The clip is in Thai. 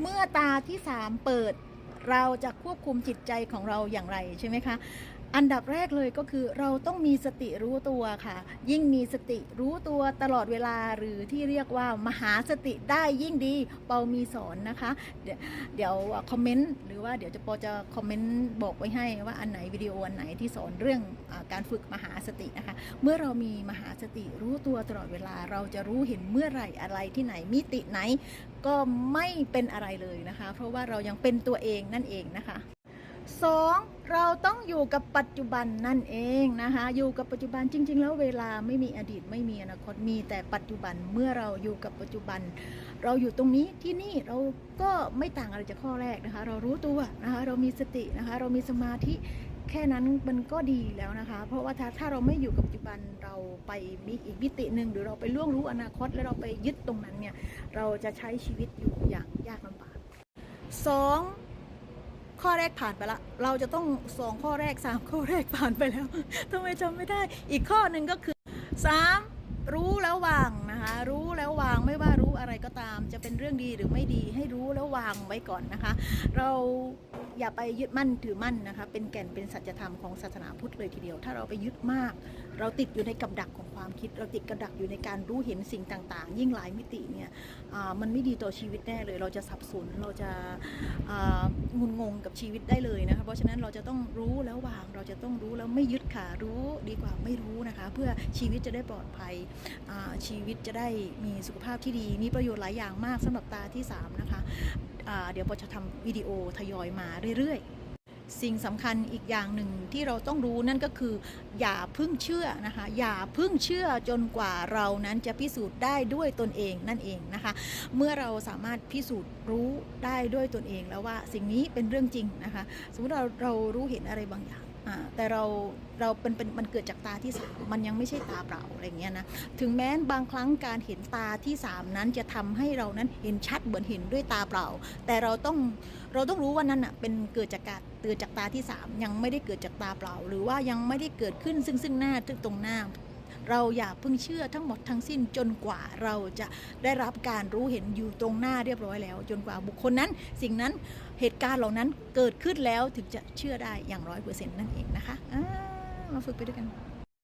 เมื่อตาที่สามเปิด เราจะควบคุมจิตใจของเราอย่างไรใช่ไหมคะ อันดับแรกเลยก็คือเราต้องมีสติรู้ตัวค่ะ ยิ่งมีสติรู้ตัวตลอดเวลาหรือที่เรียกว่ามหาสติได้ยิ่งดีเปามีสอนนะคะ เดี๋ยวคอมเมนต์หรือว่าเดี๋ยวจะปอจะคอมเมนต์บอกไว้ให้ว่าอันไหนวิดีโออันไหนที่สอนเรื่องอการฝึกมหาสตินะคะ เมื่อเรามีมหาสติรู้ตัวตลอดเวลาเราจะรู้เห็นเมื่อไหร่อะไรที่ไหนมิติไหน ก็ไม่เป็นอะไรเลยนะคะ เพราะว่าเรายังเป็นตัวเองนั่นเองนะคะสองเราต้องอยู่กับปัจจุบันนั่นเองนะคะอยู่กับปัจจุบันจริง ๆ แล้วเวลาไม่มีอดีตไม่มีอนาคตมีแต่ปัจจุบันเมื่อเราอยู่กับปัจจุบัน เราอยู่ตรงนี้ที่นี่เราก็ไม่ต่างอะไรจากข้อแรกนะคะ เรารู้ตัวนะคะเรามีสตินะคะ เรามีสมาธิแค่นั้นมันก็ดีแล้วนะคะ เพราะว่าถ้าถ้าเราไม่อยู่กับปัจจุบันเราไปมีอีกมิติหนึ่งหรือเราไปล่วงรู้อนาคต แล้วเราไปยึดตรงนั้นเนี่ยเราจะใช้ชีวิตอยู่อย่างยากลำบากสอง ข้อแรกผ่านไปละ เราจะต้องสองข้อแรกสามข้อแรกผ่านไปแล้วทำไมจำไม่ได้ อีกข้อหนึ่งก็คือสามรู้แล้ววางนะคะ รู้แล้ววางไม่ว่ารู้อะไรก็ตาม จะเป็นเรื่องดีหรือไม่ดีให้รู้แล้ววางไว้ก่อนนะคะ เราอย่าไปยึดมั่นถือมั่นนะคะ เป็นแก่นเป็นสัจธรรมของศาสนาพุทธเลยทีเดียว ถ้าเราไปยึดมาก เราติดอยู่ในกับดักของ ความคิดเราติดกับดักอยู่ในการรู้เห็นสิ่งต่าง ๆ ยิ่งหลายมิติเนี่ยมันไม่ดีต่อชีวิตแน่เลย เราจะสับสนเราจะงุนงงกับชีวิตได้เลยนะคะเพราะฉะนั้นเราจะต้องรู้แล้ววางเราจะต้องรู้แล้วไม่ยึดค่ะรู้ดีกว่าไม่รู้นะคะ เพื่อชีวิตจะได้ปลอดภัยชีวิตจะได้มีสุขภาพที่ดีมีประโยชน์หลายอย่างมากสำหรับตาที่ 3 นะคะเดี๋ยวปอจะทำวิดีโอทยอยมาเรื่อยๆ สิ่งสำคัญอีกอย่างหนึ่งที่เราต้องรู้นั่นก็คือ อย่าพึ่งเชื่อนะคะ อย่าพึ่งเชื่อจนกว่าเรานั้นจะพิสูจน์ได้ด้วยตนเองนั่นเองนะคะ เมื่อเราสามารถพิสูจน์รู้ได้ด้วยตนเองแล้วว่าสิ่งนี้เป็นเรื่องจริงนะคะ สมมติเราเรารู้เห็นอะไรบางอย่าง แต่เราเราเป็นเป็นมันเกิดจากตาที่สามมันยังไม่ใช่ตาเปล่าอะไรเงี้ยนะถึงแม้บางครั้งการเห็นตาที่สามนั้นจะทำให้เรานั้นเห็นชัดเหมือนเห็นด้วยตาเปล่า แต่เราต้องเราต้องรู้ว่านั้นอะเป็นเกิดจากการเกิดจากตาที่สามยังไม่ได้เกิดจากตาเปล่า หรือว่ายังไม่ได้เกิดขึ้นซึ่งซึ่งหน้าตึกตรงหน้า เราอย่าเพิ่งเชื่อทั้งหมดทั้งสิ้นจนกว่าเราจะได้รับการรู้เห็นอยู่ตรงหน้าเรียบร้อยแล้ว จนกว่าบุคคลนั้น สิ่งนั้นเหตุการณ์เหล่านั้นเกิดขึ้นแล้วถึงจะเชื่อได้อย่างร้อยเปอร์เซ็นต์นั่นเองนะคะมาฝึกไปด้วยกัน